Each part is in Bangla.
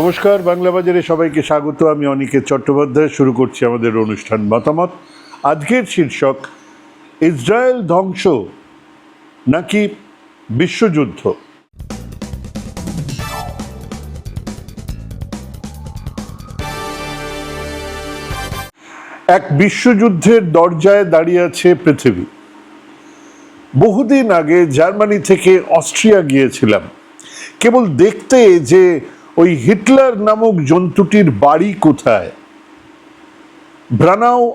নমস্কার, বাংলা বাজারে সবাইকে স্বাগত। আমি অনিকেত চট্টোপাধ্যায়, শুরু করছি আমাদের অনুষ্ঠান মতামত। আজকের শীর্ষক, ইসরায়েল ধ্বংস নাকি বিশ্বযুদ্ধ? এক বিশ্বযুদ্ধের দরজায় দাঁড়িয়ে আছে পৃথিবী। বহুদিন আগে জার্মানি থেকে অস্ট্রিয়া গিয়েছিলাম। কেবল দেখতে যে ওই হিটলার নামক জন্তুটির বাড়ি কোথায়?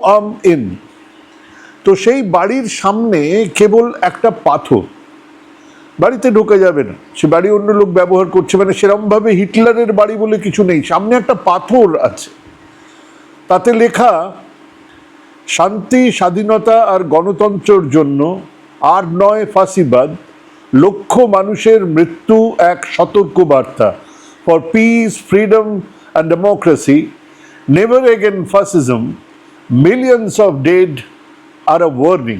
আম ইন। তো সেই বাড়ির সামনে কেবল একটা পাথর। বাড়িতে ঢোকা যাবে না। সে বাড়ি অন্য লোক ব্যবহার করছে মানে সেরমভাবে হিটলারের বাড়ি বলে কিছু নেই। সামনে একটা পাথর আছে। তাতে লেখা, শান্তি, স্বাধীনতা আর গণতন্ত্রের জন্য আর নয় ফাঁসিবাদ, লক্ষ মানুষের মৃত্যু এক সতর্ক বার্তা for peace freedom and democracy never again fascism millions of dead are a warning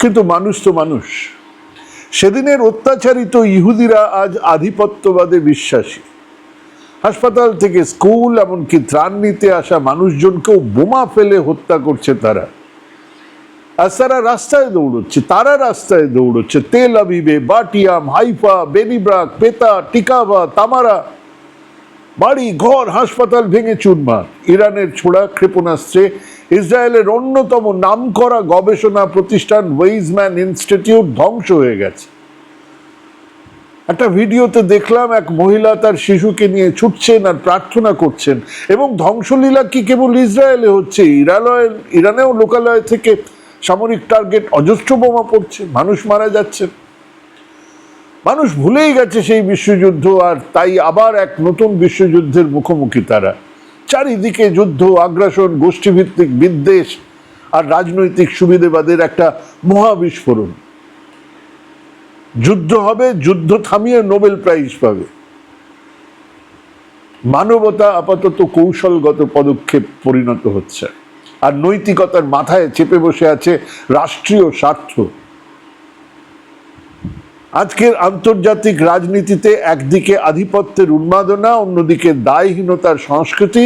কিন্তু মানুষ তো মানুষ। সেদিনের অত্যাচারিত ইহুদিরা আজ আধিপত্যবাদে বিশ্বাসী। হাসপাতাল থেকে স্কুল, এমনকি ত্রাণ নিতে আসা মানুষজনকেও বোমা ফেলে হত্যা করছে তারা। আর তারা রাস্তায় দৌড়চ্ছে, তারা রাস্তায় দৌড়চ্ছে। তেল আবিবে, বাটিয়াম, হাইফা, বেনিব্রাক, পেতা, টিকাবা, তামারা। বাড়ি, ঘর, হাসপাতাল ভেঙে চুরমার। ইরানের ছোড়া ক্ষেপণাস্ত্রে ইসরায়েলের অন্যতম নামকরা গবেষণা প্রতিষ্ঠান ওয়েইজম্যান ইনস্টিটিউট ধ্বংস হয়ে গেছে। একটা ভিডিওতে দেখলাম এক মহিলা তার শিশুকে নিয়ে ছুটছেন আর প্রার্থনা করছেন এবং ধ্বংসলীলা কি কেবল ইসরায়েলে হচ্ছে? ইরালয় ইরানেও লোকালয় থেকে সামরিক টার্গেট অজস্র বোমা পড়ছে, মানুষ মারা যাচ্ছে। মানুষ ভুলেই গেছে সেই বিশ্বযুদ্ধ আর তাই আবার এক নতুন বিশ্বযুদ্ধের মুখোমুখি তারা। চারিদিকে যুদ্ধ, আগ্রাসন, গোষ্ঠীভিত্তিক বিদ্বেষ আর রাজনৈতিক সুবিধেবাদের একটা মহাবিস্ফোরণ। যুদ্ধ হবে, যুদ্ধ থামিয়ে নোবেল প্রাইজ পাবে। মানবতা আপাতত কৌশলগত পদক্ষেপ পরিণত হচ্ছে। আর নৈতিকতার মাথায় চেপে বসে আছে রাষ্ট্রীয় স্বার্থ। আজকের আন্তর্জাতিক রাজনীতিতে একদিকে আধিপত্যের উন্মাদনা, অন্যদিকে দায়হীনতার সংস্কৃতি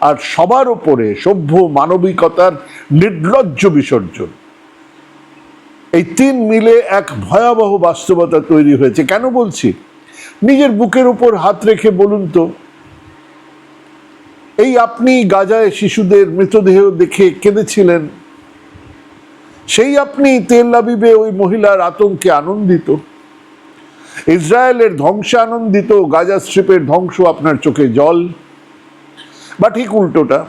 আর সবার ওপরে সভ্য মানবিকতার নির্লজ্জ বিসর্জন। এই তিন মিলে এক ভয়াবহ বাস্তবতা তৈরি হয়েছে। কেন বলছি? নিজের বুকের উপর হাত রেখে বলুন তো। এই আপনি গাজায় শিশুদের মৃতদেহ দেখে কেঁদেছিলেন। সেই আপনি তেল আবিবে ওই মহিলার আতঙ্কে আনন্দিত। ইসরায়েলের ধ্বংসে আনন্দিত গাজা স্ট্রিপের ধ্বংস আপনার চোখে জল। বা ঠিক উল্টোটা,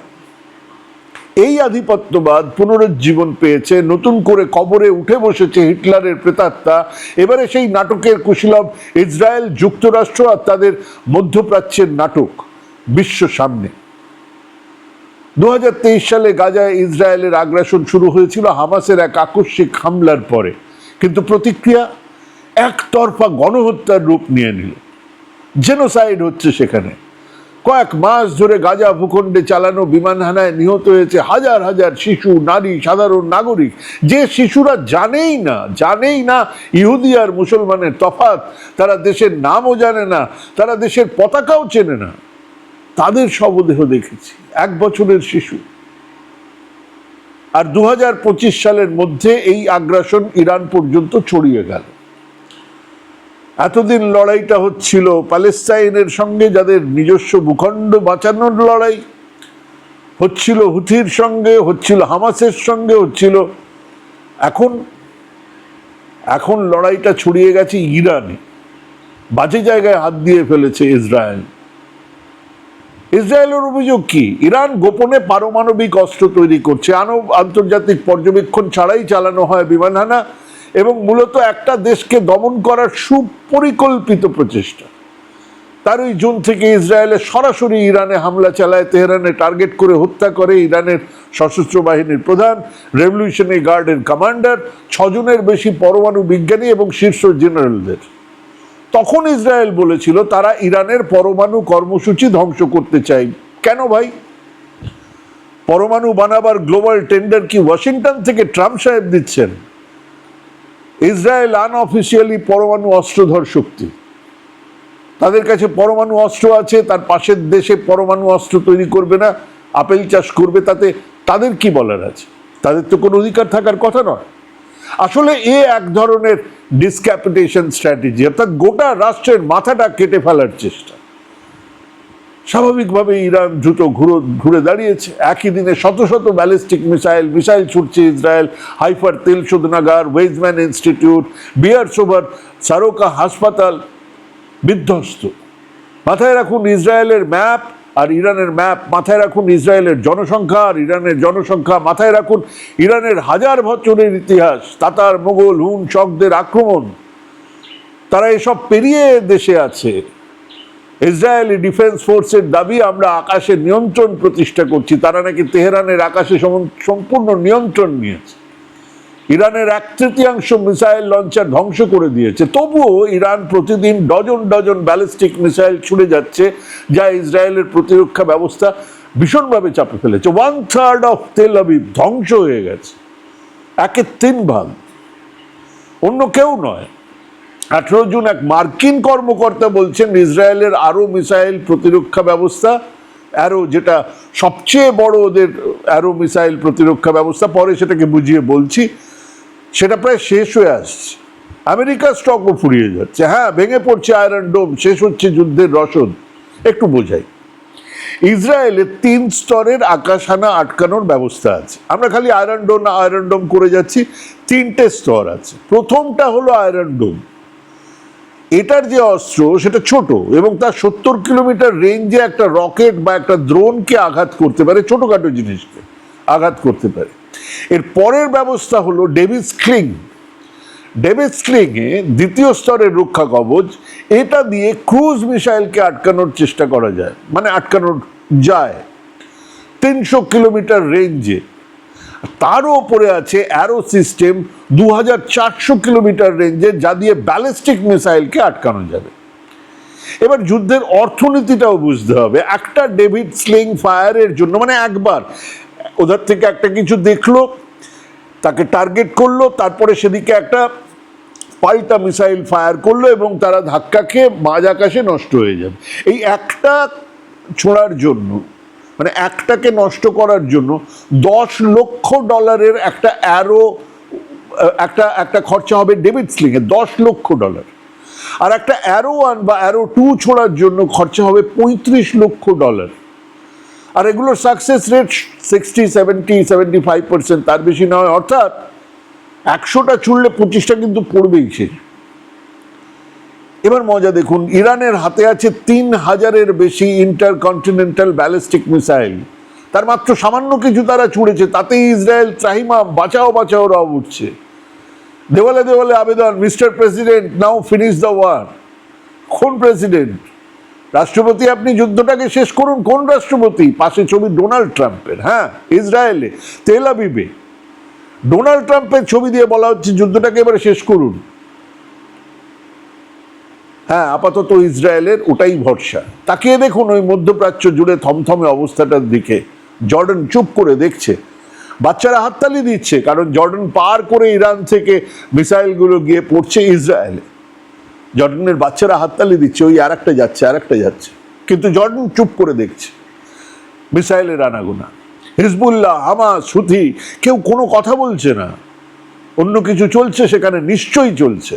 এই আধিপত্যবাদ পুনরুজ্জীবন পেয়েছে, নতুন করে কবরে উঠে বসেছে হিটলারের প্রেতাত্মা। এবারে সেই নাটকের কুশীলভ ইসরায়েল যুক্তরাষ্ট্র আর তাদের মধ্যপ্রাচ্যের নাটক বিশ্ব সামনে। দুহাজার তেইশ সালে গাজায় ইসরায়েলের আগ্রাসন শুরু হয়েছিল হামাসের এক আকস্মিক হামলার পরে। কিন্তু প্রতিক্রিয়া একতরফা গণহত্যার রূপ নিয়ে নিল। জেনোসাইড হচ্ছে সেখানে। কয়েক মাস ধরে গাজা ভূখণ্ডে চালানো বিমান হানায় নিহত হয়েছে হাজার হাজার শিশু, নারী, সাধারণ নাগরিক। যে শিশুরা জানেই না জানেই না ইহুদি আর মুসলমানের তফাত তারা দেশের নামও জানে না, তারা দেশের পতাকাও চেনে না। তাদের শবদেহ দেখেছি, এক বছরের শিশু। আর দু হাজার পঁচিশ সালের মধ্যে এই আগ্রাসন ইরান পর্যন্ত ছড়িয়ে গেল। এতদিন লড়াইটা হচ্ছিল প্যালেস্তাইনের সঙ্গে, যাদের নিজস্ব ভূখণ্ড বাঁচানোর লড়াই। হচ্ছিল হুথির সঙ্গে, হচ্ছিল হামাসের সঙ্গে, হচ্ছিল এখন এখন লড়াইটা ছড়িয়ে গেছে ইরানে। বাজে জায়গায় হাত দিয়ে ফেলেছে ইসরায়েল। ইসরায়েলের অভিযোগ কি? ইরান গোপনে পারমাণবিক অস্ত্র তৈরি করছে। আনব আন্তর্জাতিক পর্যবেক্ষণ ছাড়াই চালানো হয় বিমান হানা এবং মূলত একটা দেশকে দমন করার সুপরিকল্পিত প্রচেষ্টা। তারই জুন থেকে ইসরায়েলে সরাসরি ইরানে হামলা চালায়। তেহরানে টার্গেট করে হত্যা করে ইরানের সশস্ত্র বাহিনীর প্রধান, রেভলিউশনারি গার্ডের কমান্ডার, ছজনের বেশি পরমাণু বিজ্ঞানী এবং শীর্ষ জেনারেলদের। তখন ইসরায়েল বলেছিল, তারা ইরানের পরমাণু কর্মসূচি ধ্বংস করতে চায়। কেন ভাই? পরমাণু বানাবার গ্লোবাল টেন্ডার কি ওয়াশিংটন থেকে ট্রাম্প সাহেব দিচ্ছেন? ইসরায়েল আনঅফিসিয়ালি পরমাণু অস্ত্রধর শক্তি। তাদের কাছে পরমাণু অস্ত্র আছে, তার পাশের দেশে পরমাণু অস্ত্র তৈরি করবে না, আপেল চাষ করবে, তাতে তাদের কি বলার আছে? তাদের তো কোনো অধিকার থাকার কথা নয়। আসলে এ এক ধরনের ডিসক্যাপিটেশন স্ট্র্যাটেজি অর্থাৎ গোটা রাষ্ট্রের মাথাটা কেটে ফেলার চেষ্টা। স্বাভাবিকভাবে ইরান দ্রুত ঘুরে ঘুরে দাঁড়িয়েছে। একই দিনে শত শত ব্যালিস্টিক মিসাইল মিসাইল ছুটছে ইসরায়েল, হাইফার তেল শোধনাগার ওয়েজম্যান ইনস্টিটিউট বিয়ার সোভার সারোকা হাসপাতাল বিধ্বস্ত। মাথায় রাখুন, ইসরায়েলের ম্যাপ আর ইরানের ম্যাপ মাথায় রাখুন ইসরায়েলের জনসংখ্যা, আর ইরানের জনসংখ্যা মাথায় রাখুন ইরানের হাজার বছরের ইতিহাস, তাতার মোগল হুন শকদের আক্রমণ। তারা এসব পেরিয়ে দেশে আছে। ইসরায়েলি ডিফেন্স ফোর্সের দাবি, আমরা আকাশে নিয়ন্ত্রণ প্রতিষ্ঠা করছি। তারা নাকি তেহরানের আকাশে সম- সম্পূর্ণ নিয়ন্ত্রণ নিয়েছে। ইরানের এক তৃতীয়াংশ মিসাইল লঞ্চার ধ্বংস করে দিয়েছে। তবুও ইরান প্রতিদিন ডজন ডজন ব্যালিস্টিক মিসাইল ছুড়ে যাচ্ছে, যা ইসরায়েলের প্রতিরক্ষা ব্যবস্থা ভীষণভাবে চাপে ফেলেছে। One third of Tel Aviv ধ্বংস হয়ে গেছে। একের তিন ভাগ। অন্য কেউ নয়। আঠেরো জুন এক মার্কিন কর্মকর্তা বলছেন, ইসরায়েলের আরও মিসাইল প্রতিরক্ষা ব্যবস্থা, অ্যারো যেটা সবচেয়ে বড় ওদের অ্যারো মিসাইল প্রতিরক্ষা ব্যবস্থা, পরে সেটাকে বুঝিয়ে বলছি সেটা প্রায় শেষ হয়ে আসছে। আমেরিকার স্টকও ফুরিয়ে যাচ্ছে। হ্যাঁ ভেঙে পড়ছে আয়রন ডোম, শেষ হচ্ছে যুদ্ধের রসদ। একটু বোঝাই। ইসরায়েলের তিন স্তরের আকাশহানা আটকানোর ব্যবস্থা আছে। আমরা খালি আয়রন ডোম আয়রন ডোম করে যাচ্ছি, তিনটে স্তর আছে। প্রথমটা হলো আয়রন ডোম। এটার যে অস্ত্র, সেটা ছোট এবং তার সত্তর কিলোমিটার রেঞ্জে একটা রকেট বা একটা দ্রোনকে আঘাত করতে পারে, ছোটখাটো জিনিসকে আঘাত করতে পারে। এর পরের ব্যবস্থা হলো ডেভিস ক্লিং ডেভিস ক্লিংয়ে দ্বিতীয় স্তরের রক্ষা কবচ, এটা দিয়ে ক্রুজ মিসাইলকে আটকানোর চেষ্টা করা যায় মানে আটকানোর যায় তিনশো কিলোমিটার রেঞ্জে। তারও ওপরে আছে অ্যারো সিস্টেম দু হাজার চারশো কিলোমিটার রেঞ্জে, যা দিয়ে ব্যালিস্টিক মিসাইলকে আটকানো যাবে। এবার যুদ্ধের অর্থনীতিটাও বুঝতে হবে। একটা ডেভিড স্লিং ফায়ারের জন্য মানে একবার ওদের থেকে একটা কিছু দেখল, তাকে টার্গেট করল, তারপরে সেদিকে একটা পাল্টা মিসাইল ফায়ার করল এবং তারা ধাক্কা খেয়ে মাঝ আকাশে নষ্ট হয়ে যাবে। এই একটা ছোড়ার জন্য মানে একটাকে নষ্ট করার জন্য দশ লক্ষ ডলারের একটা অ্যারো একটা একটা খরচা হবে ডেভিড স্লিংয়ে দশ লক্ষ ডলার আর একটা অ্যারো ওয়ান বা অ্যারো টু ছোড়ার জন্য খরচা হবে পঁয়ত্রিশ লক্ষ ডলার আর এগুলোর success rate sixty seventy seventy five percent তার বেশি নয়। অর্থাৎ একশোটা ছুড়লে পঁচিশটা কিন্তু পড়বেই সে। এবার মজা দেখুন, ইরানের হাতে আছে তিন হাজারের বেশি ইন্টার কন্টিনেন্টাল ব্যালিস্টিক মিসাইল তার মাত্র সামান্য কিছু তারা ছুড়েছে, তাতেই ইসরায়েল ত্রাহিমাম বাঁচাও বাঁচাও রাও উঠছে। দেওয়ালে দেওয়ালে আবেদন, mister president, now finish the war. কোন প্রেসিডেন্ট? রাষ্ট্রপতি, আপনি যুদ্ধটাকে শেষ করুন। কোন রাষ্ট্রপতি? পাশে ছবি ডোনাল্ড ট্রাম্পের হ্যাঁ ইসরায়েলে, তেল আবিবে। ডোনাল্ড ট্রাম্পের ছবি দিয়ে বলা হচ্ছে যুদ্ধটাকে এবারে শেষ করুন। হ্যাঁ আপাতত ইসরায়েলের ওটাই ভরসা। তাকিয়ে দেখুন ওই মধ্যপ্রাচ্য জুড়ে থমথমে অবস্থাটার দিকে। জর্ডন চুপ করে দেখছে। বাচ্চারা হাততালি দিচ্ছে, কারণ জর্ডন পার করে ইরান থেকে মিসাইলগুলো গিয়ে পড়ছে ইসরায়েলে। জর্ডনের বাচ্চারা হাততালি দিচ্ছে, ওই আর একটা যাচ্ছে আর একটা যাচ্ছে। কিন্তু জর্ডন চুপ করে দেখছে। মিসাইলের আনাগোনা। হিজবুল্লাহ, হামাস, হুথি, কেউ কোনো কথা বলছে না। অন্য কিছু চলছে, সেখানে নিশ্চয়ই চলছে।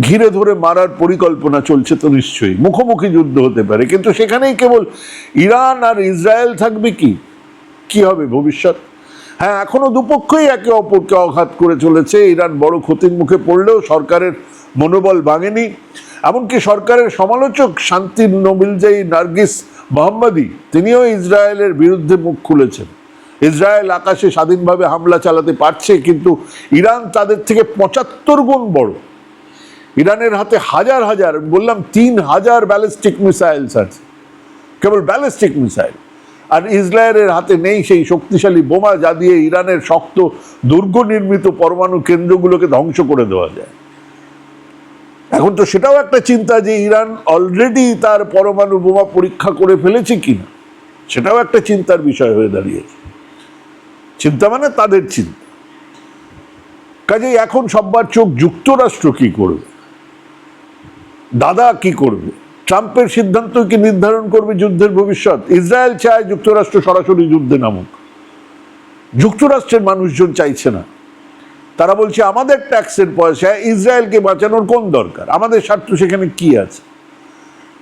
ঘিরে ধরে মারার পরিকল্পনা চলছে তো নিশ্চয়ই। মুখোমুখি যুদ্ধ হতে পারে, কিন্তু সেখানেই কেবল ইরান আর ইসরায়েল থাকবে কি? কি হবে ভবিষ্যৎ? হ্যাঁ এখনও দুপক্ষই একে অপরকে অঘাত করে চলেছে। ইরান বড় ক্ষতির মুখে পড়লেও সরকারের মনোবল ভাঙেনি। এমনকি সরকারের সমালোচক শান্তি নোবেলজাই নার্গিস মোহাম্মদী, তিনিও ইসরায়েলের বিরুদ্ধে মুখ খুলেছেন। ইসরায়েল আকাশে স্বাধীনভাবে হামলা চালাতে পারছে, কিন্তু ইরান তাদের থেকে পঁচাত্তর গুণ বড়। ইরানের হাতে হাজার হাজার, বললাম তিন হাজার ব্যালিস্টিক মিসাইলস আছে। কেবল ব্যালিস্টিক মিসাইল। আর ইসরায়েলের হাতে নেই সেই শক্তিশালী বোমা যা দিয়ে ইরানের শক্ত দুর্গ নির্মিত পরমাণু কেন্দ্রগুলোকে ধ্বংস করে দেওয়া যায়। এখন তো সেটাও একটা চিন্তা যে ইরান অলরেডি তার পরমাণু বোমা পরীক্ষা করে ফেলেছে কিনা? সেটাও একটা চিন্তার বিষয় হয়ে দাঁড়িয়েছে। চিন্তা মানে তাদের চিন্তা। কাজেই এখন সব্বার চোখ যুক্তরাষ্ট্র কি করবে? দাদা কি করবে? ট্রাম্পের সিদ্ধান্ত কি নির্ধারণ করবে যুদ্ধের ভবিষ্যৎ? ইসরায়েল চায় যুক্তরাষ্ট্র সরাসরি যুদ্ধে নামুক। যুক্তরাষ্ট্রের মানুষজন চাইছে না। তারা বলছে, আমাদের ট্যাক্সের পয়সায় ইসরায়েলকে বাঁচানোর কোন দরকার? আমাদের স্বার্থ সেখানে কি আছে?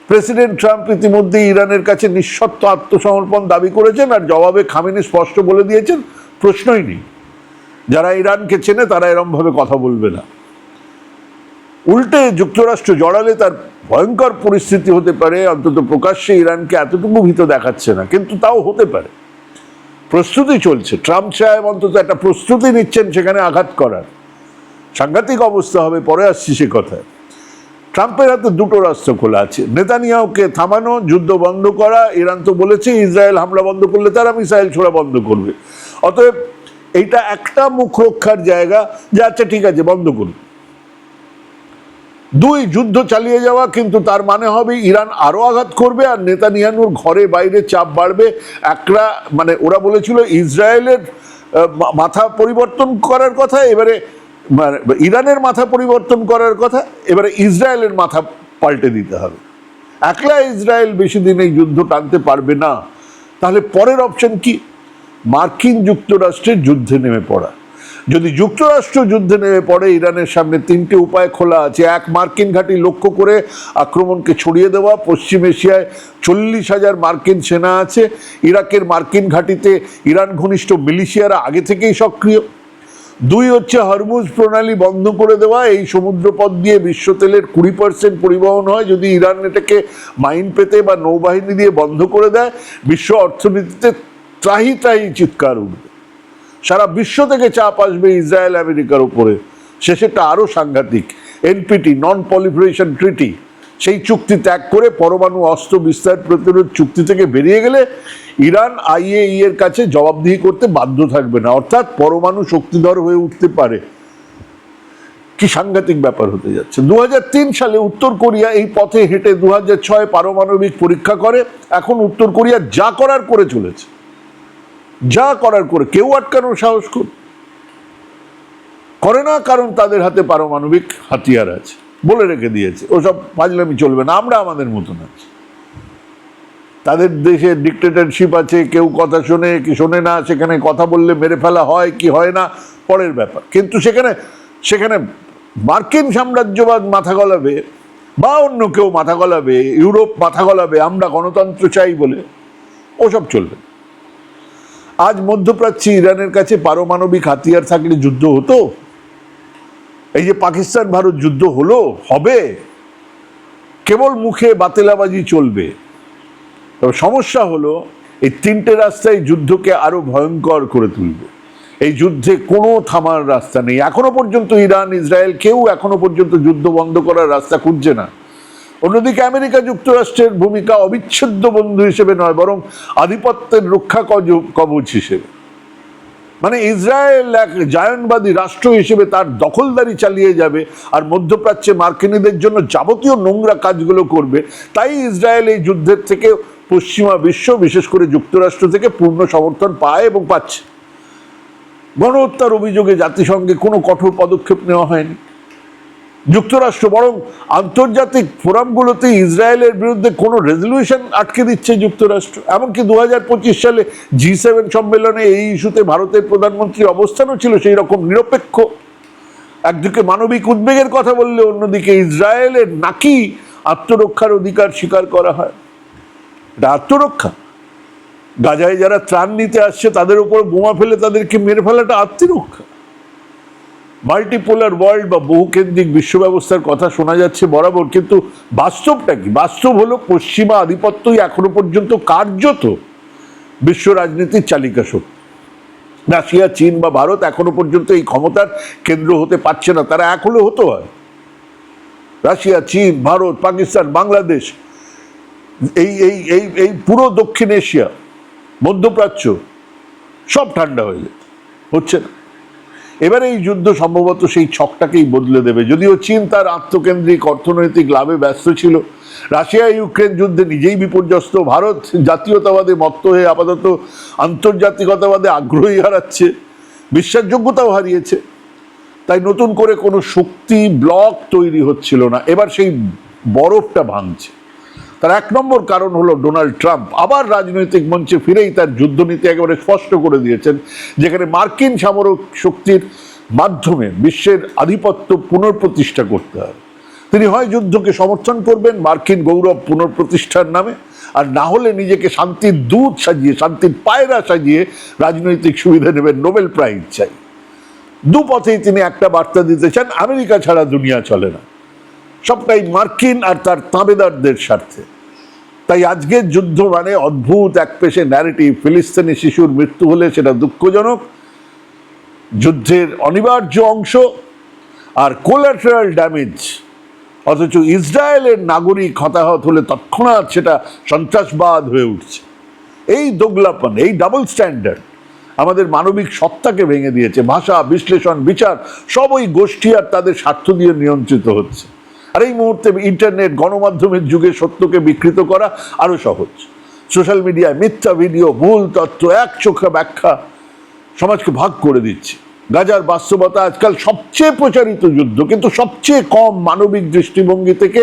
প্রেসিডেন্ট ট্রাম্প ইতিমধ্যে ইরানের কাছে নিঃশর্ত আত্মসমর্পণ দাবি করেছেন আর জবাবে খামেনি স্পষ্ট বলে দিয়েছেন, প্রশ্নই নেই। যারা ইরানকে চেনে তারা এরমভাবে কথা বলবে না। উল্টে যুক্তরাষ্ট্র জড়ালে তার ভয়ঙ্কর পরিস্থিতি হতে পারে, অন্তত প্রকাশ্যে ইরানকে এতটুকু ভীত দেখাচ্ছে না, কিন্তু তাও হতে পারে। প্রস্তুতি চলছে। ট্রাম্প সাহেব অন্তত একটা প্রস্তুতি নিচ্ছেন সেখানে আঘাত করার। সাংঘাতিক অবস্থা হবে, পরে আসছি সে কথায়। ট্রাম্পের হাতে দুটো রাস্তা খোলা আছে। নেতানিয়াহুকে থামানো, যুদ্ধ বন্ধ করা, ইরান তো বলেছে ইসরায়েল হামলা বন্ধ করলে তারা মিসাইল ছোড়া বন্ধ করবে। অতএব এইটা একটা মুখ রক্ষার জায়গা যে আচ্ছা ঠিক আছে, বন্ধ করুন। দুই যুদ্ধ চালিয়ে যাওয়া, কিন্তু তার মানে হবে ইরান আরও আঘাত করবে আর নেতানিয়াহুর ঘরে বাইরে চাপ বাড়বে। একরা মানে ওরা বলেছিল ইসরায়েলের মাথা পরিবর্তন করার কথা, এবারে মানে ইরানের মাথা পরিবর্তন করার কথা, এবারে ইসরায়েলের মাথা পাল্টে দিতে হবে। একলা ইসরায়েল বেশি দিন এই যুদ্ধ টানতে পারবে না। তাহলে পরের অপশন কি? মার্কিন যুক্তরাষ্ট্রের যুদ্ধে নেমে পড়া। যদি যুক্তরাষ্ট্র যুদ্ধে নেমে পড়ে, ইরানের সামনে তিনটে উপায় খোলা আছে। এক, মার্কিন ঘাঁটি লক্ষ্য করে আক্রমণকে ছড়িয়ে দেওয়া। পশ্চিম এশিয়ায় চল্লিশ হাজার মার্কিন সেনা আছে। ইরাকের মার্কিন ঘাঁটিতে ইরান ঘনিষ্ঠ মিলিশিয়ারা আগে থেকেই সক্রিয়। দুই হচ্ছে হরমুজ প্রণালী বন্ধ করে দেওয়া। এই সমুদ্রপথ দিয়ে বিশ্ব তেলের কুড়ি পার্সেন্ট পরিবহন হয়। যদি ইরান এটাকে মাইন পেতে বা নৌবাহিনী দিয়ে বন্ধ করে দেয়, বিশ্ব অর্থনীতিতে ত্রাহি ত্রাহি চিৎকার উঠবে। সারা বিশ্ব থেকে চাপ আসবে ইসরায়েল আমেরিকার উপরে। শেষেরটা আরও সাংঘাতিক, এনপিটি নন পলিফারেশন ট্রিটি সেই চুক্তি ত্যাগ করে পরমাণু অস্ত্র বিস্তার প্রতিরোধ চুক্তি থেকে বেরিয়ে গেলে ইরান আইএই এর কাছে জবাবদিহি করতে বাধ্য থাকবে না। অর্থাৎ পরমাণু শক্তিধর হয়ে উঠতে পারে। কি সাংঘাতিক ব্যাপার হতে যাচ্ছে। দু হাজার তিন সালে উত্তর কোরিয়া এই পথে হেঁটে দু ছয় পারমাণবিক পরীক্ষা করে। এখন উত্তর কোরিয়া যা করার করে চলেছে। যা করার করে, কেউ আটকানোর সাহস কর করে না, কারণ তাদের হাতে পারমাণবিক হাতিয়ার আছে, বলে রেখে দিয়েছে। ওসব ফাজলামি চলবে না, আমরা আমাদের মতন আছি। তাদের দেশে ডিক্টেটরশিপ আছে, কেউ কথা শোনে, কি শোনে না, সেখানে কথা বললে মেরে ফেলা হয়, কি হয় না, পরের ব্যাপার। কিন্তু সেখানে সেখানে মার্কিন সাম্রাজ্যবাদ মাথা গলাবে, বা অন্য কেউ মাথা গলাবে, ইউরোপ মাথা গলাবে, আমরা গণতন্ত্র চাই বলে, ওসব চলবে। আজ মধ্যপ্রাচ্যে ইরানের কাছে পারমাণবিক হাতিয়ার থাকলে যুদ্ধ হতো? এই যে পাকিস্তান ভারত যুদ্ধ হলো, হবে? কেবল মুখে বাতেলাবাজি চলবে। তবে সমস্যা হলো, এই তিনটে রাস্তায় যুদ্ধকে আরও ভয়ঙ্কর করে তুলবে। এই যুদ্ধে কোনো থামার রাস্তা নেই। এখনও পর্যন্ত ইরান, ইসরায়েল কেউ এখনও পর্যন্ত যুদ্ধ বন্ধ করার রাস্তা খুঁজছে না। অন্যদিকে আমেরিকা যুক্তরাষ্ট্রের ভূমিকা অবিচ্ছেদ্য বন্ধু হিসেবে নয়, বরং আধিপত্যের রক্ষা কবচ হিসেবে। মানে ইসরায়েল এক জায়নবাদী রাষ্ট্র হিসেবে তার দখলদারি চালিয়ে যাবে আর মধ্যপ্রাচ্যে মার্কিনীদের জন্য যাবতীয় নোংরা কাজগুলো করবে, তাই ইসরায়েল এই যুদ্ধের থেকে পশ্চিমা বিশ্ব, বিশেষ করে যুক্তরাষ্ট্র থেকে পূর্ণ সমর্থন পায় এবং পাচ্ছে। গণহত্যার অভিযোগে জাতিসংঘে কোনো কঠোর পদক্ষেপ নেওয়া হয়নি। যুক্তরাষ্ট্র, বরং আন্তর্জাতিক ফোরামগুলোতে ইসরায়েলের বিরুদ্ধে কোনো রেজলিউশন আটকে দিচ্ছে যুক্তরাষ্ট্র। এমনকি দু হাজার পঁচিশ সালে জি সেভেন সম্মেলনে এই ইস্যুতে ভারতের প্রধানমন্ত্রীর অবস্থানও ছিল সেই রকম নিরপেক্ষ। একদিকে মানবিক উদ্বেগের কথা বললে অন্যদিকে ইসরায়েলের নাকি আত্মরক্ষার অধিকার স্বীকার করা হয়। এটা আত্মরক্ষা। গাজায় যারা ত্রাণ নিতে আসছে, তাদের উপর বোমা ফেলে তাদেরকে মেরে ফেলাটা আত্মরক্ষা। মাল্টিপোলার ওয়ার্ল্ড বা বহুকেন্দ্রিক বিশ্ব ব্যবস্থার কথা শোনা যাচ্ছে বরাবর, কিন্তু বাস্তবটা কি? বাস্তব হলো পশ্চিমা আধিপত্যই এখনও পর্যন্ত কার্যত বিশ্ব রাজনীতির চালিকা শক্তি। রাশিয়া, চীন বা ভারত এখনও পর্যন্ত এই ক্ষমতার কেন্দ্র হতে পারছে না, তারা এক হলে হতো হয়। রাশিয়া, চীন, ভারত, পাকিস্তান, বাংলাদেশ, এই এই এই এই পুরো দক্ষিণ এশিয়া, মধ্যপ্রাচ্য, সব ঠান্ডা হয়ে যেত। হচ্ছে না। এবারে এই যুদ্ধ সম্ভবত সেই ছকটাকেই বদলে দেবে। যদিও চীন তার আত্মকেন্দ্রিক অর্থনৈতিক লাভে ব্যস্ত ছিল। রাশিয়া ইউক্রেন যুদ্ধে নিজেই বিপর্যস্ত। ভারত জাতীয়তাবাদে মত্ত হয়ে আপাতত আন্তর্জাতিকতাবাদে আগ্রহী হারাচ্ছে। বিশ্বাসযোগ্যতাও হারিয়েছে। তাই নতুন করে কোনো শক্তি ব্লক তৈরি হচ্ছিল না। এবার সেই বরফটা ভাঙছে। তার এক নম্বর কারণ হলো ডোনাল্ড ট্রাম্প। আবার রাজনৈতিক মঞ্চে ফিরেই তার যুদ্ধনীতি একেবারে স্পষ্ট করে দিয়েছেন, যেখানে মার্কিন সামরিক শক্তির মাধ্যমে বিশ্বের আধিপত্য পুনঃপ্রতিষ্ঠা করতে হবে তিনি হয় যুদ্ধকে সমর্থন করবেন মার্কিন গৌরব পুনঃপ্রতিষ্ঠার নামে, আর না হলে নিজেকে শান্তির দূত সাজিয়ে, শান্তির পায়রা সাজিয়ে রাজনৈতিক সুবিধা নেবেন নোবেল প্রাইজ চাই। দুপথেই তিনি একটা বার্তা দিতে চান, আমেরিকা ছাড়া দুনিয়া চলে না। সবটাই মার্কিন আর তার তাঁবেদারদের স্বার্থে। তাই আজকের যুদ্ধ মানে অদ্ভুত এক পেশে ন্যারেটিভ ফিলিস্তিনি শিশুর মৃত্যু হলে সেটা দুঃখজনক। যুদ্ধের অনিবার্য অংশ আর কোলাটারাল ড্যামেজ অথচ ইসরায়েলের নাগরিক হতাহত হলে তৎক্ষণাৎ সেটা সন্ত্রাসবাদ হয়ে উঠছে। এই দোগলাপন, এই ডাবল স্ট্যান্ডার্ড আমাদের মানবিক সত্তাকে ভেঙে দিয়েছে। ভাষা, বিশ্লেষণ, বিচার সব ওই গোষ্ঠী আর তাদের স্বার্থ দিয়ে নিয়ন্ত্রিত হচ্ছে। আর এই মুহূর্তে ইন্টারনেট গণমাধ্যমের যুগে সত্যকে বিকৃত করা আরও সহজ। সোশ্যাল মিডিয়ায় মিথ্যা ভিডিও, ভুল তথ্য, এক চোখা ব্যাখ্যা সমাজকে ভাগ করে দিচ্ছে। গাজার বাস্তবতা আজকাল সবচেয়ে প্রচারিত যুদ্ধ, কিন্তু সবচেয়ে কম মানবিক দৃষ্টিভঙ্গি থেকে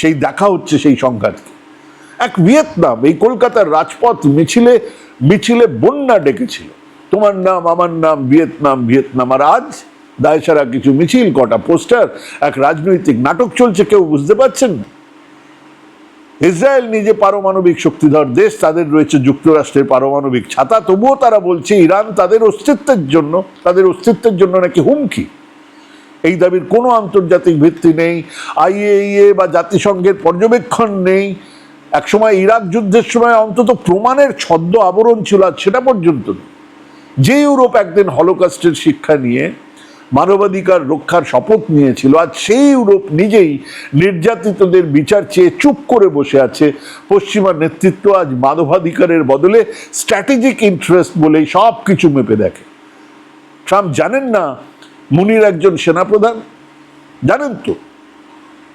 সেই দেখা হচ্ছে সেই সংঘাতকে। এক ভিয়েতনাম, এই কলকাতার রাজপথ মিছিলে মিছিলে বন্যা ডেকেছিল। তোমার নাম, আমার নাম, ভিয়েতনাম ভিয়েতনাম। আর আজ দায় সারা কিছু মিছিল, কটা পোস্টার, এক রাজনৈতিক নাটক চলছে, কেউ বুঝতে পারছেন ইসরায়েল নিজে পারমাণবিক শক্তিধর দেশ, তাদের রয়েছে যুক্তরাষ্ট্রের পারমাণবিক ছাতা, তবুও তারা বলছে ইরান তাদের অস্তিত্বের জন্য, তাদের অস্তিত্বের জন্য নাকি হুমকি। এই দাবির কোনো আন্তর্জাতিক ভিত্তি নেই, আইএইএ বা জাতিসংঘের পর্যবেক্ষণ নেই। একসময় ইরাক যুদ্ধের সময় অন্তত প্রমাণের ছদ্ম আবরণ ছিল, আজ সেটা পর্যন্ত যে ইউরোপ একদিন হলোকাস্টের শিক্ষা নিয়ে মানবাধিকার রক্ষার শপথ নিয়েছিল। আজ সেই ইউরোপ নিজেই নির্যাতিতদের বিচার চেয়ে চুপ করে বসে আছে। পশ্চিমা নেতৃত্ব আজ মানবাধিকারের বদলে স্ট্র্যাটেজিক ইন্টারেস্ট বলেই সব কিছু মেপে দেখে। ট্রাম্প জানেন না মুনির একজন সেনাপ্রধান? জানেন তো।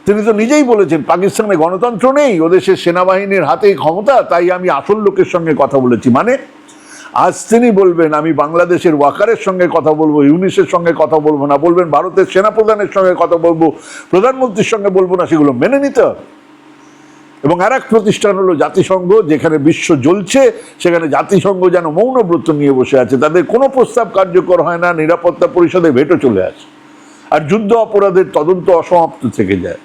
তিনি তো নিজেই বলেছেন, পাকিস্তানে গণতন্ত্র নেই, ওদেশের সেনাবাহিনীর হাতেই ক্ষমতা, তাই আমি আসল লোকের সঙ্গে কথা বলেছি। মানে আজ তিনি বলবেন, আমি বাংলাদেশের ওয়াকারের সঙ্গে কথা বলব, ইউনিসের সঙ্গে কথা বলব না, বলবেন ভারতের সেনাপ্রধানের সঙ্গে কথা বলব, প্রধানমন্ত্রীর সঙ্গে বলব না, সেগুলো মেনে নিতে হবে। এবং আর এক প্রতিষ্ঠান হলো জাতিসংঘ, যেখানে বিশ্ব জ্বলছে, সেখানে জাতিসংঘ যেন মৌনব্রত নিয়ে বসে আছে। তাদের কোনো প্রস্তাব কার্যকর হয় না, নিরাপত্তা পরিষদে ভেটো চলে আসে। আর যুদ্ধ অপরাধের তদন্ত অসমাপ্ত থেকে যায়।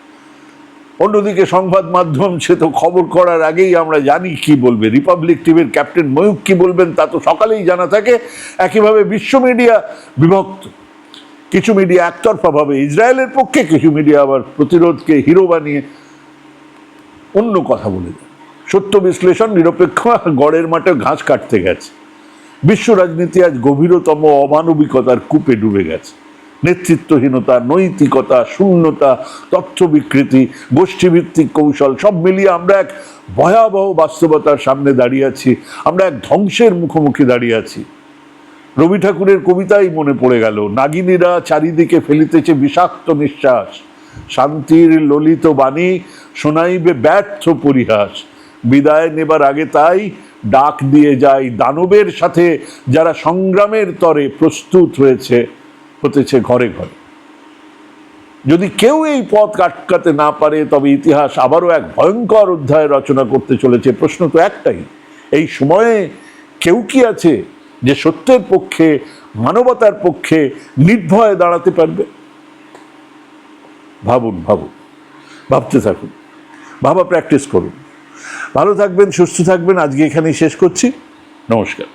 অন্যদিকে সংবাদ মাধ্যম, সে তো খবর করার আগেই আমরা জানি কি বলবে। রিপাবলিক টিভির ক্যাপ্টেন ময়ূক কি বলবেন, তা তো সকালেই জানা থাকে। একইভাবে বিশ্ব মিডিয়া বিভক্ত। কিছু মিডিয়া একতরফাভাবে ইসরায়েলের পক্ষে, কিছু মিডিয়া আবার প্রতিরোধকে হিরো বানিয়ে অন্য কথা বলে সত্য বিশ্লেষণ, নিরপেক্ষ গড়ের মাঠে ঘাস কাটতে গেছে। বিশ্ব রাজনীতি আজ গভীরতম অমানবিকতার কূপে ডুবে গেছে। নেতৃত্বহীনতা, নৈতিকতা, শূন্যতা, তথ্য বিকৃতি, গোষ্ঠীভিত্তিক কৌশল, সব মিলিয়ে আমরা এক ভয়াবহ বাস্তবতার সামনে দাঁড়িয়ে আছি। আমরা এক ধ্বংসের মুখোমুখি দাঁড়িয়ে আছি। রবি ঠাকুরের কবিতাই মনে পড়ে গেল, নাগিনীরা চারিদিকে ফেলিতেছে বিষাক্ত নিঃশ্বাস। শান্তির ললিত বাণী শোনাইবে ব্যর্থ পরিহাস। বিদায় নেবার আগে তাই ডাক দিয়ে যায় দানবের সাথে, যারা সংগ্রামের তরে প্রস্তুত হয়েছে। হতেছে ঘরে ঘরে। যদি কেউ এই পথ আটকাতে না পারে, তবে ইতিহাস আবারও এক ভয়ঙ্কর অধ্যায় রচনা করতে চলেছে। প্রশ্ন তো একটাই, এই সময়ে কেউ কি আছে যে সত্যের পক্ষে, মানবতার পক্ষে নির্ভয়ে দাঁড়াতে পারবে? ভাবুন ভাবুন, ভাবতে থাকুন, ভাবা প্র্যাকটিস করুন। ভালো থাকবেন, সুস্থ থাকবেন। আজকে এখানেই শেষ করছি। নমস্কার।